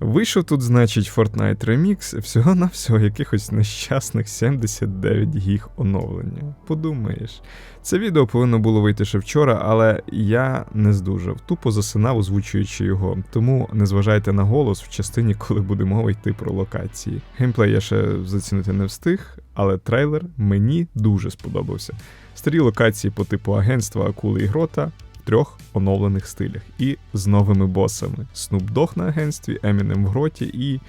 Вийшов тут, значить, Fortnite Remix всього на всього якихось нещасних 79 гіг оновлення. Подумаєш, це відео повинно було вийти ще вчора, але я не здужав, тупо засинав, озвучуючи його. Тому не зважайте на голос в частині, коли буде мова йти про локації. Геймплей я ще зацінити не встиг, але трейлер мені дуже сподобався. Старі локації по типу агентства Акули і Грота трьох оновлених стилях і з новими босами: Snoop Dogg на агентстві, Eminem в гроті і.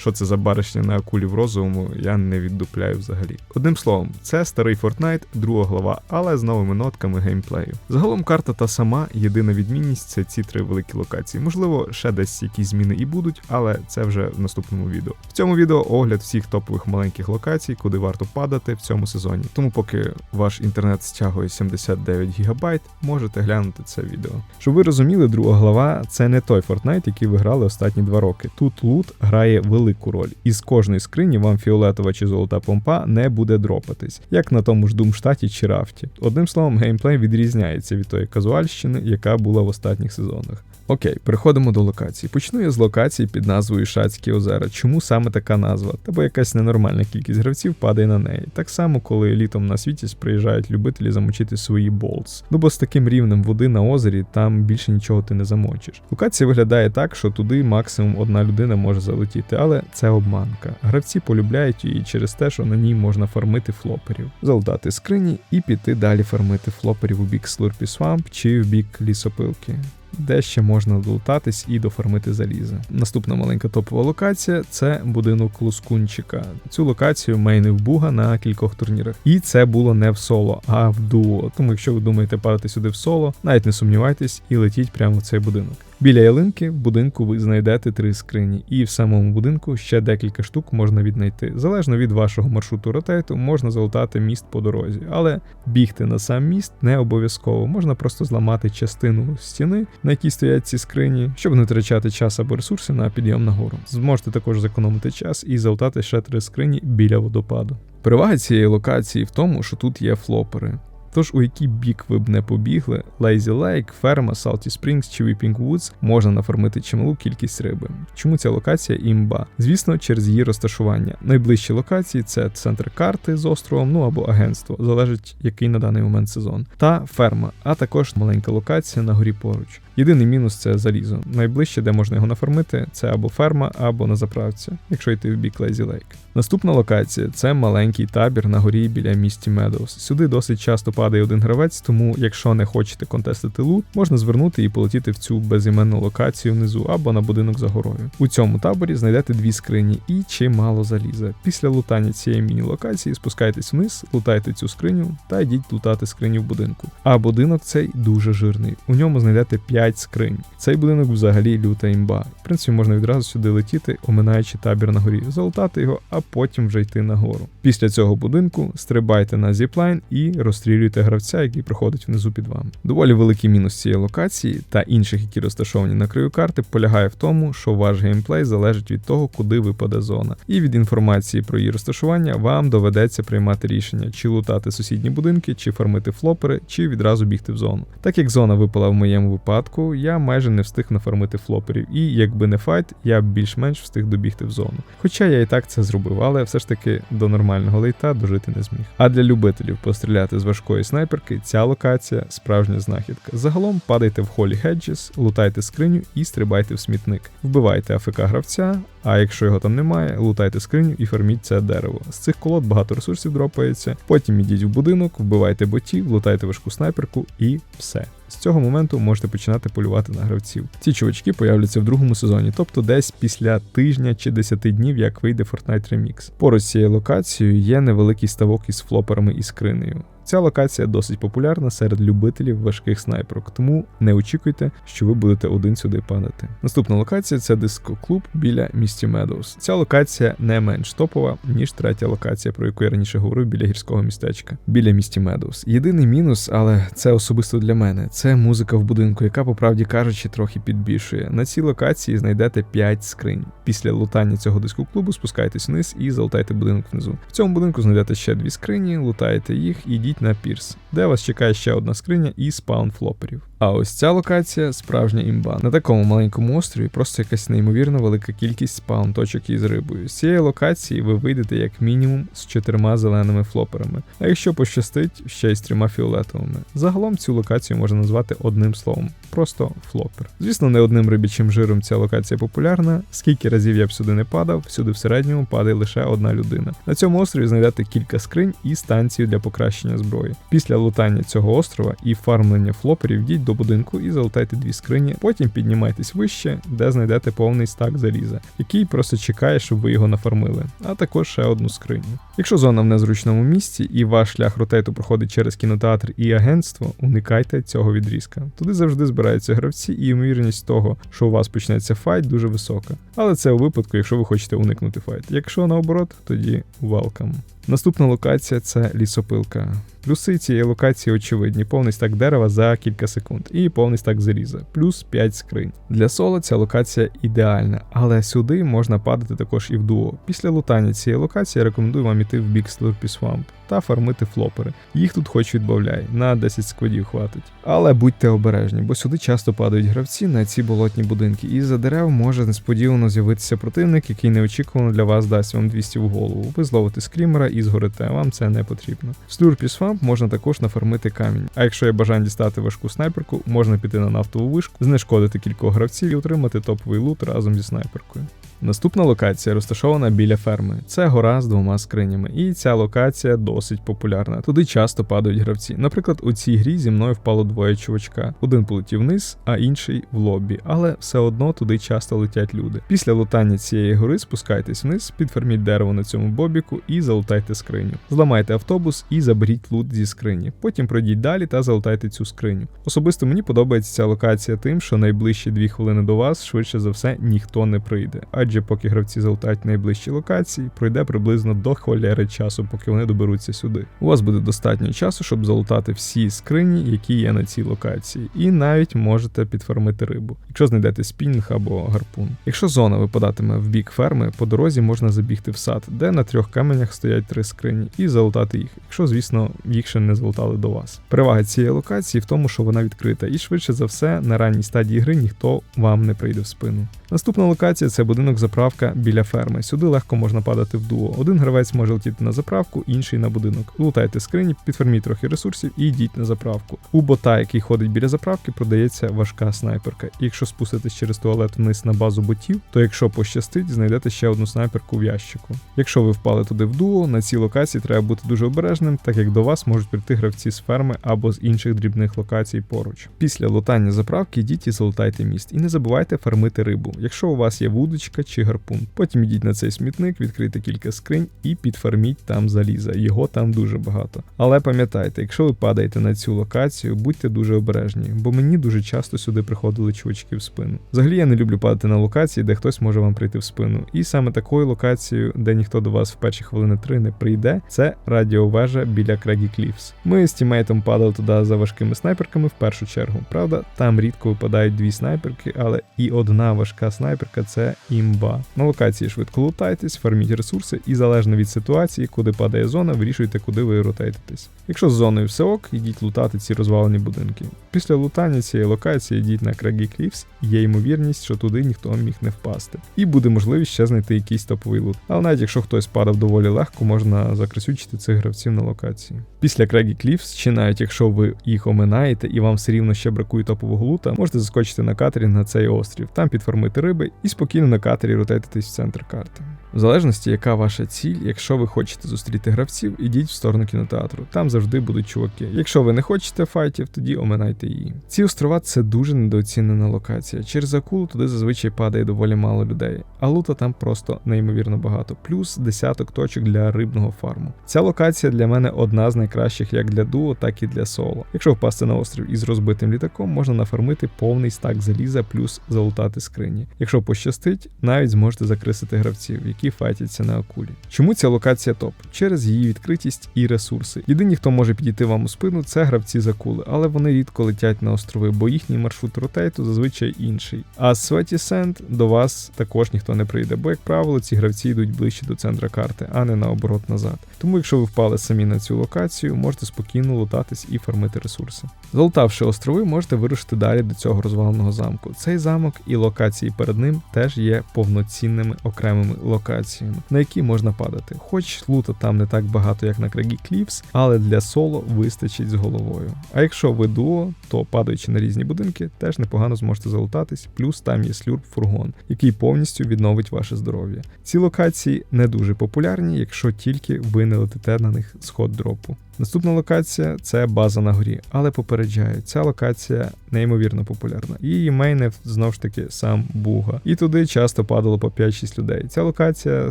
Що це за баришня на акулі в розовому, я не віддупляю взагалі. Одним словом, це старий Fortnite, друга глава, але з новими нотками геймплею. Загалом карта та сама, єдина відмінність це ці три великі локації. Можливо, ще десь якісь зміни і будуть, але це вже в наступному відео. В цьому відео огляд всіх топових маленьких локацій, куди варто падати в цьому сезоні. Тому, поки ваш інтернет стягує 79 ГБ, можете глянути це відео. Щоб ви розуміли, друга глава це не той Fortnite, який ви грали останні два роки. Тут лут грає велику роль, і з кожної скрині вам фіолетова чи золота помпа не буде дропатись, як на тому ж Думштаті чи Рафті. Одним словом, геймплей відрізняється від тої казуальщини, яка була в останніх сезонах. Окей, переходимо до локації. Почну я з локації під назвою Шацькі озера. Чому саме така назва? Та бо якась ненормальна кількість гравців падає на неї. Так само, коли літом на світі приїжджають любителі замочити свої болтс. Ну бо з таким рівнем води на озері там більше нічого ти не замочиш. Локація виглядає так, що туди максимум одна людина може залетіти, але це обманка. Гравці полюбляють її через те, що на ній можна фармити флоперів, залутати скрині і піти далі фармити флоперів у бік Slurpy Swamp чи в бік лісопилки де ще можна долутатись і дофармити залізо. Наступна маленька топова локація це будинок Лускунчика. Цю локацію мейнив Буга на кількох турнірах. І це було не в соло, а в дуо. Тому якщо ви думаєте падати сюди в соло, навіть не сумнівайтесь і летіть прямо в цей будинок. Біля ялинки в будинку ви знайдете три скрині, і в самому будинку ще декілька штук можна віднайти. Залежно від вашого маршруту ротейту, можна залутати міст по дорозі, але бігти на сам міст не обов'язково. Можна просто зламати частину стіни, на якій стоять ці скрині, щоб не втрачати час або ресурси на підйом нагору. Зможете також зекономити час і залутати ще три скрині біля водопаду. Перевага цієї локації в тому, що тут є флопери. Тож у який бік ви б не побігли, Lazy Lake, Ферма, Salty Springs чи Weeping Woods можна нафармити чималу кількість риби. Чому ця локація імба? Звісно, через її розташування. Найближчі локації це центр карти з островом, ну або агентство, залежить який на даний момент сезон, та ферма, а також маленька локація на горі поруч. Єдиний мінус це залізо. Найближче, де можна його нафармити, це або ферма, або на заправці, якщо йти в бік Lazy Lake. Наступна локація це маленький табір на горі біля місті Медоус. Сюди досить часто падає один гравець, тому якщо не хочете контестити лут, можна звернути і полетіти в цю безіменну локацію внизу або на будинок за горою. У цьому таборі знайдете дві скрині і чимало заліза. Після лутання цієї міні-локації спускайтесь вниз, лутайте цю скриню та йдіть лутати скриню в будинку. А будинок цей дуже жирний. У ньому знайдете 5 скринь. Цей будинок взагалі люта імба. В принципі, можна відразу сюди летіти, оминаючи табір на горі, залутати його, а потім вже йти нагору. Після цього будинку стрибайте на зіплайн і розстрілюйте гравця, який проходить внизу під вами. Доволі великий мінус цієї локації та інших, які розташовані на краю карти, полягає в тому, що ваш геймплей залежить від того, куди випаде зона. І від інформації про її розташування вам доведеться приймати рішення, чи лутати сусідні будинки, чи фармити флопери, чи відразу бігти в зону. Так як зона випала в моєму випадку, я майже не встиг нафармити флоперів, і якби не файт, я б більш-менш встиг добігти в зону. Хоча я і так це зробив, але все ж таки до нормального лейта дожити не зміг. А для любителів постріляти з важкої снайперки ця локація справжня знахідка. Загалом падайте в холі Hedges, лутайте скриню і стрибайте в смітник. Вбивайте АФК гравця, а якщо його там немає, лутайте скриню і фарміть це дерево. З цих колод багато ресурсів дропається. Потім ідіть в будинок, вбивайте ботів, лутайте важку снайперку і все. З цього моменту можете починати полювати на гравців. Ці чувачки появляться в другому сезоні, тобто десь після тижня чи 10 днів, як вийде Fortnite Remix. Поруч цією локацією є невеликий ставок із флоперами і скринею. Ця локація досить популярна серед любителів важких снайперок, тому не очікуйте, що ви будете один сюди падати. Наступна локація це диско-клуб біля місті Медоус. Ця локація не менш топова, ніж третя локація, про яку я раніше говорив біля гірського містечка, біля місті Медоус. Єдиний мінус, але це особисто для мене, це музика в будинку, яка, по правді кажучи, трохи підбільшує. На цій локації знайдете 5 скринь. Після лутання цього диско-клубу спускайтесь вниз і залутайте будинок внизу. В цьому будинку знайдете ще дві скрині, лутаєте їх і йдіть на пірс, де вас чекає ще одна скриня і спаун флоперів. А ось ця локація справжня імба. На такому маленькому острові просто якась неймовірно велика кількість спаун точок із рибою. З цієї локації ви вийдете як мінімум з чотирма зеленими флоперами, а якщо пощастить, ще й з трьома фіолетовими. Загалом цю локацію можна назвати одним словом. Просто флопер. Звісно, не одним рибічим жиром ця локація популярна. Скільки разів я б сюди не падав, всюди в середньому падає лише одна людина. На цьому острові знайдете кілька скринь і станцію для покращення зброї. Після лутання цього острова і фармлення флоперів йдіть до будинку і залутайте дві скрині. Потім піднімайтесь вище, де знайдете повний стак заліза, який просто чекає, щоб ви його нафармили, а також ще одну скриню. Якщо зона в незручному місці і ваш шлях ротейту проходить через кінотеатр і агентство, уникайте цього відрізка. Туди завжди збираються гравці, і ймовірність того, що у вас почнеться файт, дуже висока. Але це у випадку, якщо ви хочете уникнути файт. Якщо наоборот, тоді welcome. Наступна локація це лісопилка. Плюси цієї локації очевидні: повний стак дерева за кілька секунд, і повний стак заліза, плюс 5 скринь. Для соло ця локація ідеальна, але сюди можна падати також і в дуо. Після лутання цієї локації я рекомендую вам іти в бік Slurpy Swamp та фармити флопери. Їх тут хоч відбавляй, на 10 складів хватить. Але будьте обережні, бо сюди часто падають гравці на ці болотні будинки, і за дерев може несподівано з'явитися противник, який неочікувано для вас дасть вам 200 в голову. Ви зловите скрімера і згорите, вам це не потрібно. В Slurpy Swamp можна також нафармити камінь. А якщо є бажання дістати важку снайперку, можна піти на нафтову вишку, знешкодити кількох гравців і отримати топовий лут разом зі снайперкою. Наступна локація розташована біля ферми. Це гора з двома скринями, і ця локація досить популярна. Туди часто падають гравці. Наприклад, у цій грі зі мною впало двоє чувачка. Один полетів вниз, а інший в лобі, але все одно туди часто летять люди. Після лутання цієї гори спускайтесь вниз, підферміть дерево на цьому бобіку і залутайте скриню. Зламайте автобус і заберіть лут зі скрині. Потім пройдіть далі та залутайте цю скриню. Особисто мені подобається ця локація тим, що найближчі дві хвилини до вас швидше за все ніхто не прийде. Адже поки гравці залутають найближчі локації, пройде приблизно до холєри часу, поки вони доберуться сюди. У вас буде достатньо часу, щоб залутати всі скрині, які є на цій локації, і навіть можете підфармити рибу, якщо знайдете спінінг або гарпун. Якщо зона випадатиме в бік ферми, по дорозі можна забігти в сад, де на трьох каменях стоять три скрині, і залутати їх, якщо, звісно, їх ще не залутали до вас. Перевага цієї локації в тому, що вона відкрита, і швидше за все на ранній стадії гри ніхто вам не прийде в спину. Наступна локація це будинок заправка біля ферми. Сюди легко можна падати в дуо. Один гравець може летіти на заправку, інший на будинок. Лутайте скрині, підферміть трохи ресурсів і йдіть на заправку. У бота, який ходить біля заправки, продається важка снайперка. І якщо спуститись через туалет вниз на базу ботів, то якщо пощастить, знайдете ще одну снайперку в ящику. Якщо ви впали туди в дуо, на цій локації треба бути дуже обережним, так як до вас можуть прийти гравці з ферми або з інших дрібних локацій поруч. Після лутання заправки йдіть і залутайте міст. І не забувайте фармити рибу якщо у вас є вудочка чи гарпун. Потім йдіть на цей смітник, відкрийте кілька скринь і підфарміть там заліза. Його там дуже багато. Але пам'ятайте, якщо ви падаєте на цю локацію, будьте дуже обережні, бо мені дуже часто сюди приходили чувачки в спину. Взагалі я не люблю падати на локації, де хтось може вам прийти в спину. І саме такою локацією, де ніхто до вас в перші хвилини три не прийде, це радіовежа біля Крегі Кліфс. Ми з тімейтом падали туди за важкими снайперками в першу чергу. Правда, там рідко випадають дві снайперки, але і одна важка снайперка це імба. На локації швидко лутайтесь, фарміть ресурси і залежно від ситуації, куди падає зона, вирішуйте, куди ви ротейтитесь. Якщо з зоною все ок, йдіть лутати ці розвалені будинки. Після лутання цієї локації йдіть на Крегі Кліфс, є ймовірність, що туди ніхто міг не впасти. І буде можливість ще знайти якийсь топовий лут. Але навіть якщо хтось падав доволі легко, можна закрасючити цих гравців на локації. Після Крегі Кліфс, чи навіть якщо ви їх оминаєте і вам все рівно ще бракує топового лута, можете заскочити на катері на цей острів, там підформити риби і спокійно на катері ротейтитись в центр карти. В залежності, яка ваша ціль, якщо ви хочете зустріти гравців, ідіть в сторону кінотеатру. Там завжди будуть чуваки. Якщо ви не хочете файтів, тоді оминайте її. Ці острова це дуже недооцінена локація. Через акулу туди зазвичай падає доволі мало людей, а лута там просто неймовірно багато, плюс десяток точок для рибного фарму. Ця локація для мене одна з найкращих як для дуо, так і для соло. Якщо впасти на острів із розбитим літаком, можна нафармити повний стак заліза, плюс залутати скрині. Якщо пощастить, навіть зможете закрисити гравців, які файтяться на акулі. Чому ця локація топ? Через її відкритість і ресурси. Єдині, хто може підійти вам у спину, це гравці з акули, але вони рідко летять на острови, бо їхній маршрут ротейту зазвичай інший. А з Sweaty Sand до вас також ніхто не прийде, бо, як правило, ці гравці йдуть ближче до центра карти, а не наоборот назад. Тому, якщо ви впали самі на цю локацію, можете спокійно лутатись і фармити ресурси. Залутавши острови, можете вирушити далі до цього розваленого замку. Цей замок і локації перед ним теж є повноцінними окремими локаціями, на які можна падати. Хоч лута там не так багато, як на крагі Клівс, але для соло вистачить з головою. А якщо ви дуо, то падаючи на різні будинки, теж непогано зможете залутатись, плюс там є слюрп фургон, який повністю відновить ваше здоров'я. Ці локації не дуже популярні, якщо тільки ви не летите на них з ход дропу. Наступна локація це база на горі, але попереджаю, ця локація неймовірно популярна. Її мейнив знову ж таки сам Буга. І туди часто падало по 5-6 людей. Ця локація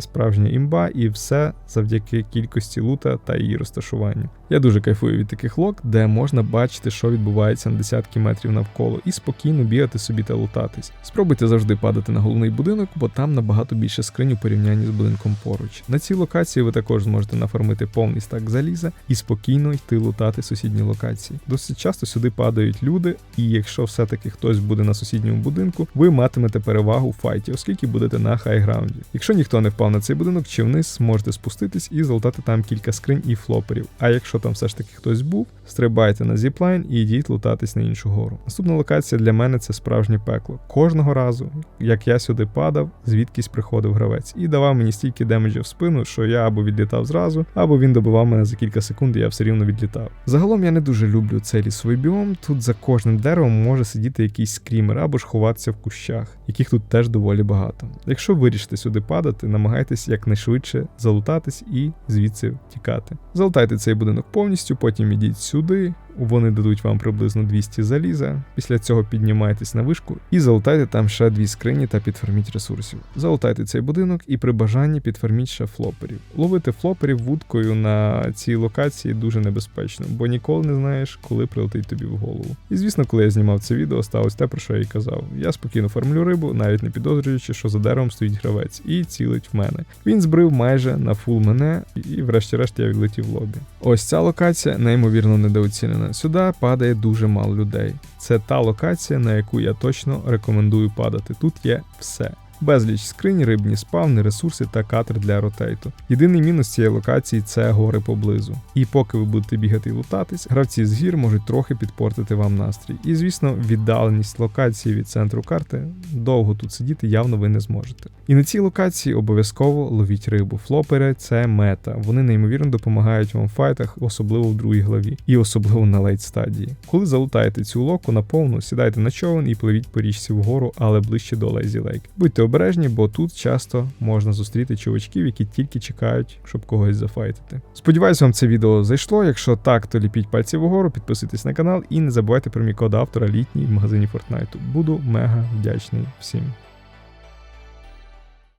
справжня імба, і все завдяки кількості лута та її розташуванню. Я дуже кайфую від таких лок, де можна бачити, що відбувається на десятки метрів навколо, і спокійно бігати собі та лутатись. Спробуйте завжди падати на головний будинок, бо там набагато більше скринь у порівнянні з будинком поруч. На цій локації ви також зможете нафармити повний стак заліза і спокійно йти лутати сусідні локації. Досить часто сюди падають люди, і якщо все-таки хтось буде на сусідньому будинку, ви матимете перевагу в файті, оскільки будете на хайграунді. Якщо ніхто не впав на цей будинок чи вниз, можете спуститись і залутати там кілька скринь і флоперів. А якщо там все ж таки хтось був, стрибайте на зіплайн і йдіть лутатись на іншу гору. Наступна локація для мене це справжнє пекло. Кожного разу, як я сюди падав, звідкись приходив гравець і давав мені стільки демеджів в спину, що я або відлітав зразу, або він добивав мене за кілька секунд, і я все рівно відлітав. Загалом я не дуже люблю цей лісовий біом. Тут за кожним деревом може сидіти якийсь скрімер або ж ховатися в кущах, яких тут теж доволі багато. Якщо вирішите сюди падати, намагайтесь якнайшвидше залутатись і звідси тікати. Залутайте цей будинок повністю, потім ідіть сюди. Вони дадуть вам приблизно 200 заліза. Після цього піднімайтесь на вишку і залутайте там ще дві скрині та підфарміть ресурсів. Залутайте цей будинок і при бажанні підфарміть ще флоперів. Ловити флоперів вудкою на цій локації дуже небезпечно, бо ніколи не знаєш, коли прилетить тобі в голову. І звісно, коли я знімав це відео, сталося те, про що я й казав. Я спокійно фармлю рибу, навіть не підозрюючи, що за деревом стоїть гравець, і цілить в мене. Він збрив майже на фул мене, і врешті-решт я відлетів в лобі. Ось ця локація неймовірно недооцінена. Сюди падає дуже мало людей. Це та локація, на яку я точно рекомендую падати. Тут є все. Безліч скринь, рибні спавни, ресурси та катер для ротейту. Єдиний мінус цієї локації це гори поблизу. І поки ви будете бігати і лутатись, гравці з гір можуть трохи підпортити вам настрій. І звісно, віддаленість локації від центру карти довго тут сидіти явно ви не зможете. І на цій локації обов'язково ловіть рибу. Флопери це мета. Вони неймовірно допомагають вам в файтах, особливо в другій главі, і особливо на лейт стадії. Коли залутаєте цю локу наповну, сідайте на човен і пливіть по річці вгору, але ближче до Лейзі Лейк. Будьте обережні, бо тут часто можна зустріти чувачків, які тільки чекають, щоб когось зафайтити. Сподіваюсь, вам це відео зайшло. Якщо так, то ліпіть пальці вгору, підписуйтесь на канал і не забувайте про мій код автора літній в магазині Fortnite. Буду мега вдячний всім.